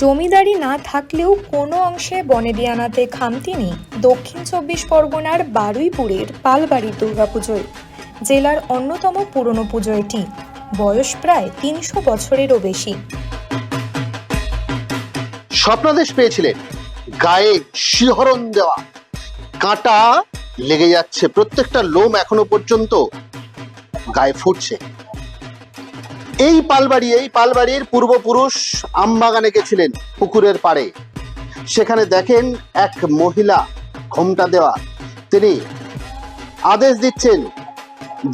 জমিদারি না থাকলেও কোনো অংশে বনেদিয়ানাতে খামতি নেই। দক্ষিণ চব্বিশ পরগনার বারুইপুরের পালবাড়ির দুর্গাপুজোয়, জেলার অন্যতম পুরনো পুজো এটি বয়স প্রায় তিনশো বছরেরও বেশি। স্বপ্নাদেশ পেয়েছিলেন। গায়ে শিহরণ দেওয়া। কাঁটা লেগে যাচ্ছে। প্রত্যেকটা লোম এখনও পর্যন্ত গায়ে ফুটছে। এই পালবাড়ি, এই পালবাড়ির পূর্বপুরুষ আমবাগানে গেছিলেন পুকুরের পাড়ে। সেখানে দেখেন এক মহিলা ঘোমটা দেওয়া। তিনি আদেশ দিচ্ছেন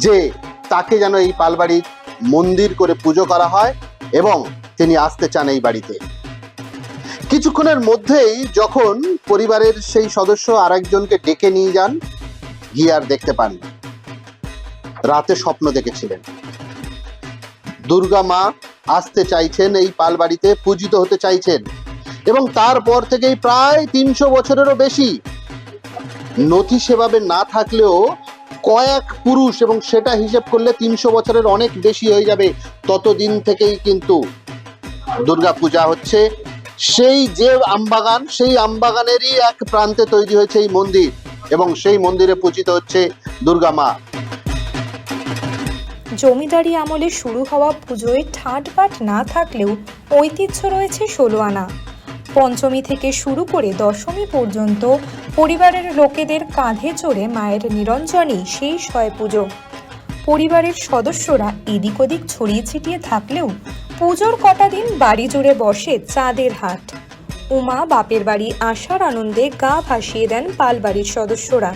যে তাকে যেন এই পালবাড়ির মন্দির করে পুজো করা হয় এবং তিনি আসতে চান এই বাড়িতে। কিছুক্ষণের মধ্যেই যখন পরিবারের সেই সদস্য আরেকজনকে ডেকে নিয়ে যান, গিয়ে আর দেখতে পান রাতে স্বপ্ন দেখেছিলেন। দুর্গা মা আসতে চাইছেন, এই পালবাড়িতে পূজিত হতে চাইছেন এবং তারপর থেকেই প্রায় তিনশো বছরেরও বেশি নথি সেভাবে না থাকলেও কয়েক পুরুষ এবং সেটা হিসেব করলে তিনশো বছরের অনেক বেশি হয়ে যাবে। ততদিন থেকেই কিন্তু দুর্গা পূজা হচ্ছে। সেই যে আমবাগান, সেই আমবাগানেরই এক প্রান্তে তৈরি হয়েছে এই মন্দির এবং সেই মন্দিরে পূজিত হচ্ছে দুর্গা মা। জমিদারি আমলে শুরু হওয়া পুজোয় ঠাটবাট না থাকলেও ঐতিহ্য রয়েছে ষোলো আনা। পঞ্চমী থেকে শুরু করে দশমী পর্যন্ত পরিবারের লোকেদের কাঁধে চড়ে মায়ের নিরঞ্জনেই শেষ হয় পুজো। পরিবারের সদস্যরা এদিক ওদিক ছড়িয়ে ছিটিয়ে থাকলেও পুজোর কটা দিন বাড়ি জুড়ে বসে চাঁদের হাট। উমা বাপের বাড়ি আসার আনন্দে গা ভাসিয়ে দেন পালবাড়ির সদস্যরা।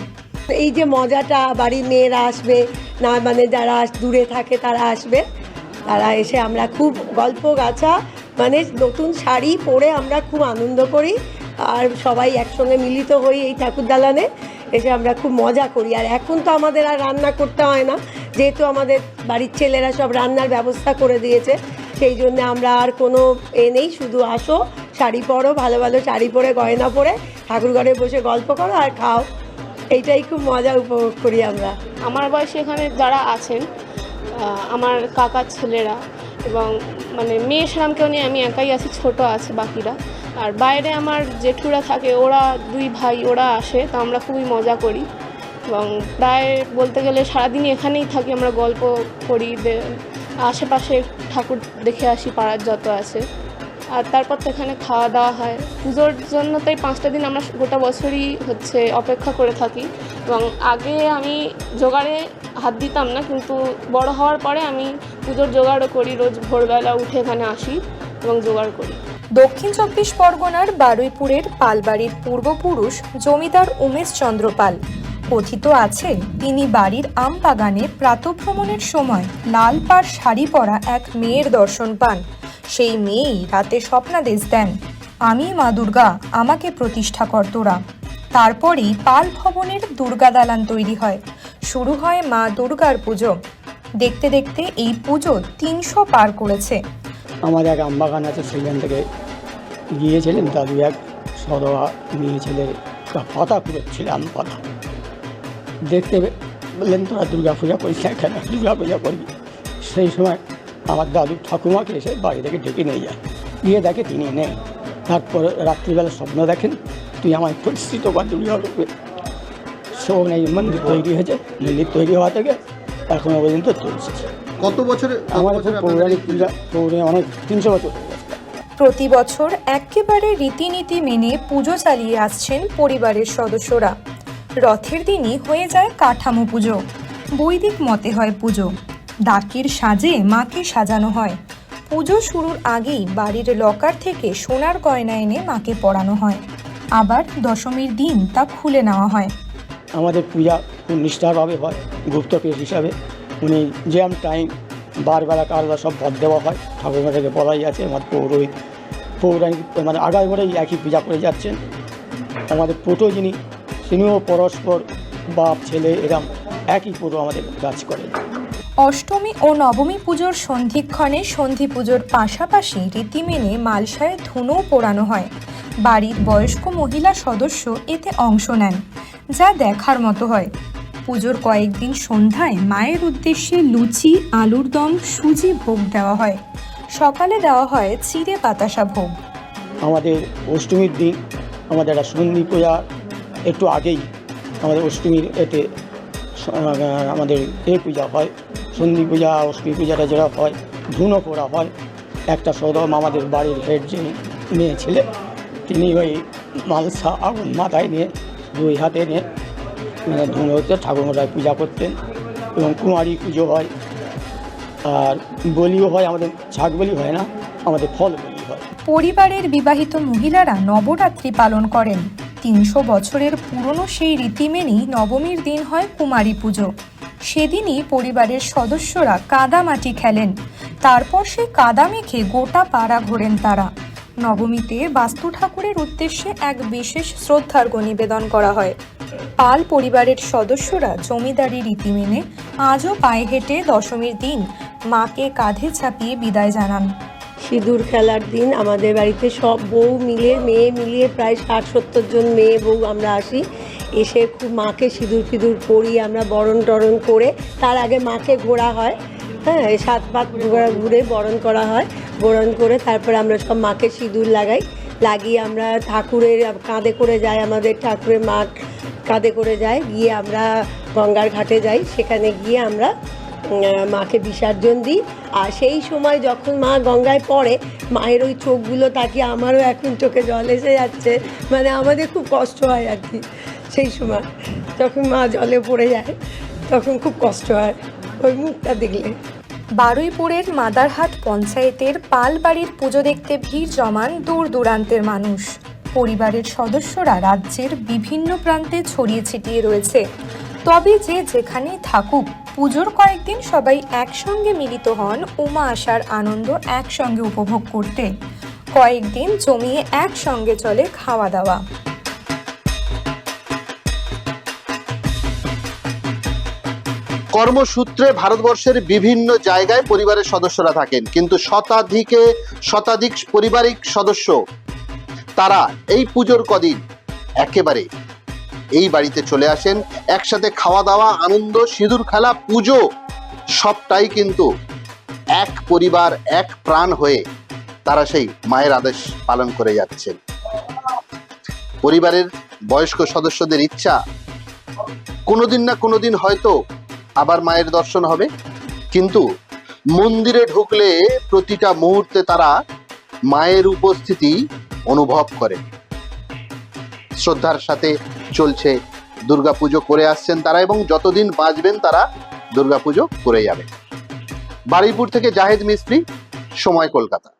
এই যে মজাটা, বাড়ির মেয়েরা আসবে, না মানে যারা দূরে থাকে তারা আসবে। তারা এসে আমরা খুব গল্প গাছা মানে নতুন শাড়ি পরে আমরা খুব আনন্দ করি। আর সবাই একসঙ্গে মিলিত হই এই ঠাকুর দালানে, এসে আমরা খুব মজা করি। আর এখন তো আমাদের আর রান্না করতে হয় না, যেহেতু আমাদের বাড়ির ছেলেরা সব রান্নার ব্যবস্থা করে দিয়েছে। সেই জন্য আমরা আর কোনো এ নেই, শুধু আসো, শাড়ি পরো, ভালো ভালো শাড়ি পরে, গয়না পরে ঠাকুর ঘরে বসে গল্প করো আর খাও। এইটাই খুব মজা উপভোগ করি আমরা। আমার বয়সে এখানে যারা আছেন আমার কাকার ছেলেরা এবং মানে মেয়ে সেরাম কেউ নেই আমি একাই আছি, ছোট আছে বাকিরা। আর বাইরে আমার জেঠুরা থাকে, ওরা দুই ভাই, ওরা আসে, তো আমরা খুবই মজা করি। এবং প্রায় বলতে গেলে সারাদিনই এখানেই থাকি, আমরা গল্প করি আশেপাশে ঠাকুর দেখে আসি, পাড়ার যত আছে। আর তারপর তো এখানে খাওয়া দাওয়া হয়। পুজোর জন্য তাই পাঁচটা দিন আমরা গোটা বছরই হচ্ছে অপেক্ষা করে থাকি। এবং আগে আমি জোগাড়ে হাত দিতাম না, কিন্তু বড় হওয়ার পরে আমি পুজোর জোগাড়ও করি। রোজ ভোরবেলা উঠে এখানে আসি এবং জোগাড় করি। দক্ষিণ চব্বিশ পরগনার বারুইপুরের পালবাড়ির পূর্বপুরুষ জমিদার উমেশ চন্দ্র পাল। কথিত আছে, তিনি বাড়ির আম বাগানে প্রাতভ্রমণের সময় লাল পাড় শাড়ি পরা এক মেয়ের দর্শন পান। সেই মেয়েই রাতে স্বপ্নাদেশ দেন, আমি মা দুর্গা, আমাকে প্রতিষ্ঠা কর তোরা। তারপরেই পাল ভবনের দুর্গা দালান তৈরি হয়। শুরু হয় মা দুর্গার পুজো। দেখতে দেখতে এই পুজো তিনশো পার করেছে। আমার এক আমবাগান আছে সেখান থেকে গিয়েছিলেন দাদু এক সদয়া নিয়েছিলেন পাতা আম পাতা। দেখতে বললেন তোরা দুর্গা পূজা করিস না কেন? দুর্গা পূজা করবি? সেই সময় আমার দাদু ঠাকুমাকে এসে বাড়ি থেকে ডেকে নিয়ে যায়। গিয়ে দেখে তিনি নেই। তারপর রাত্রিবেলা স্বপ্ন দেখেন তুই আমায় প্রতিষ্ঠিত কর দুর্গা রূপে শোন এই মন্দির তৈরি হয়েছে মন্দির তৈরি হওয়া থেকে এখনও পর্যন্ত চলছে। কত বছরে আমার পৌরাণিক পূজা পৌরাণিক অনেক তিনশো বছর প্রতি বছর একেবারে রীতিনীতি মেনে পুজো চালিয়ে আসছেন পরিবারের সদস্যরা। রথের দিনই হয়ে যায় কাঠামো পুজো। বৈদিক মতে হয় পুজো। ডাকির সাজে মাকে সাজানো হয়। পুজো শুরুর আগেই বাড়ির লকার থেকে সোনার গয়না এনে মাকে পরানো হয়। আবার দশমীর দিন তা খুলে নেওয়া হয়। আমাদের পূজা নিষ্ঠাভাবে হয় গুপ্তপীঠ হিসাবে। উনি জ্যাম টাইম বারবেলা কারবার সব পদ দেওয়া হয়। ঠাকুরমা থেকে বলাই আছে আমার পৌরোহিত, পৌরাণিক মানে আগায় বলেই একই পূজা করে যাচ্ছেন। আমাদের পুটো যিনি তিনিও পরস্পর বাপ ছেলে এরম একই পুরো আমাদের কাজ করে। অষ্টমী ও নবমী পুজোর সন্ধিক্ষণে সন্ধি পুজোর পাশাপাশি রীতি মেনে মালসায় ধুনোও পোড়ানো হয়। বাড়ির বয়স্ক মহিলা সদস্য এতে অংশ নেন যা দেখার মতো হয়। পুজোর কয়েকদিন সন্ধ্যায় মায়ের উদ্দেশ্যে লুচি আলুর দম সুজি ভোগ দেওয়া হয়। সকালে দেওয়া হয় চিড়ে বাতাসা ভোগ। আমাদের অষ্টমীর দিন আমাদের একটা সন্ধি পূজা একটু আগেই আমাদের অষ্টমীর এতে আমাদের এ পূজা হয়, সন্ধি পূজা, অষ্টমী পূজাটা যেটা হয় ধুনো করা হয়। একটা সদম আমাদের বাড়ির হেড যিনি, মেয়ে ছেলে, তিনি ওই মালসা আগুন মাথায় নিয়ে, দুই হাতে নিয়ে মানে ধুনো হতে ঠাকুরমশাই পূজা করতেন এবং কুমারী পুজো হয়। আর বলিও হয়, আমাদের ছাগ বলি হয় না, আমাদের ফল বলি হয়। পরিবারের বিবাহিত মহিলারা নবরাত্রি পালন করেন। তিনশো বছরের পুরনো সেই রীতি মেনেই নবমীর দিন হয় কুমারী পুজো। সেদিনই পরিবারের সদস্যরা কাদামাটি খেলেন। তারপর সেই কাদা মেখে গোটা পাড়া ঘোরেন তারা। নবমীতে বাস্তু ঠাকুরের উদ্দেশ্যে এক বিশেষ শ্রদ্ধার্ঘ নিবেদন করা হয়। পাল পরিবারের সদস্যরা জমিদারি রীতি মেনে আজও পায়ে হেঁটে দশমীর দিন মাকে কাঁধে চাপিয়ে বিদায় জানান। সিঁদুর খেলার দিন। আমাদের বাড়িতে সব বউ মিলে, মেয়ে মিলিয়ে প্রায় ষাট সত্তর জন মেয়ে বউ আমরা আসি। এসে খুব মাকে সিঁদুর ফিঁদুর পরি, আমরা বরণ টরণ করে। তার আগে মাকে ঘোরা হয়। হ্যাঁ সাত পাত ঘোরা ঘুরে বরণ করা হয়। বরণ করে তারপরে আমরা সব মাকে সিঁদুর লাগাই। লাগিয়ে আমরা ঠাকুরের কাঁধে করে যাই, আমাদের ঠাকুরের মা কাঁধে করে যায়। গিয়ে আমরা গঙ্গার ঘাটে যাই। সেখানে গিয়ে আমরা মাকে বিসর্জন দিই। আর সেই সময় যখন মা গঙ্গায় পড়ে, মায়ের ওই চোখগুলো তাকিয়ে আমারও এখন চোখে জল এসে যাচ্ছে। মানে আমাদের খুব কষ্ট হয় আর কি সেই সময়। যখন মা জলে পড়ে যায়, তখন খুব কষ্ট হয় ওই মুখটা দেখলে। বারুইপুরের মাদারহাট পঞ্চায়েতের পালবাড়ির পুজো দেখতে ভিড় জমান দূর দূরান্তের মানুষ। পরিবারের সদস্যরা রাজ্যের বিভিন্ন প্রান্তে ছড়িয়ে ছিটিয়ে রয়েছে। তবে যে যেখানেই থাকুক পুজোর কয়েকদিন সবাই একসঙ্গে মিলিত হন উমা আসার আনন্দ একসঙ্গে উপভোগ করতে। কয়েকদিন জমিয়ে একসঙ্গে চলে খাওয়া দাওয়া। কর্মসূত্রে ভারতবর্ষের বিভিন্ন জায়গায় পরিবারের সদস্যরা থাকেন, কিন্তু শতাধিকে, শতাধিক পারিবারিক সদস্য তারা এই পুজোর কদিন একেবারে এই বাড়িতে চলে আসেন। একসাথে খাওয়া দাওয়া, আনন্দ, সিঁদুর খেলা, পুজো, সবটাই কিন্তু এক পরিবার, এক প্রাণ হয়ে তারা সেই মায়ের আদেশ পালন করে যাচ্ছেন। পরিবারের বয়স্ক সদস্যদের ইচ্ছা, কোনোদিন না কোনোদিন হয়তো আবার মায়ের দর্শন হবে। কিন্তু মন্দিরে ঢুকলে প্রতিটা মুহূর্তে তারা মায়ের উপস্থিতি অনুভব করে। শ্রদ্ধার সাথে চলছে দুর্গাপুজো করে আসছেন তারা এবং যতদিন বাঁচবেন তারা দুর্গাপুজো করে যাবে বারুইপুর থেকে জাহেদ মিস্ত্রি, সময় কলকাতা।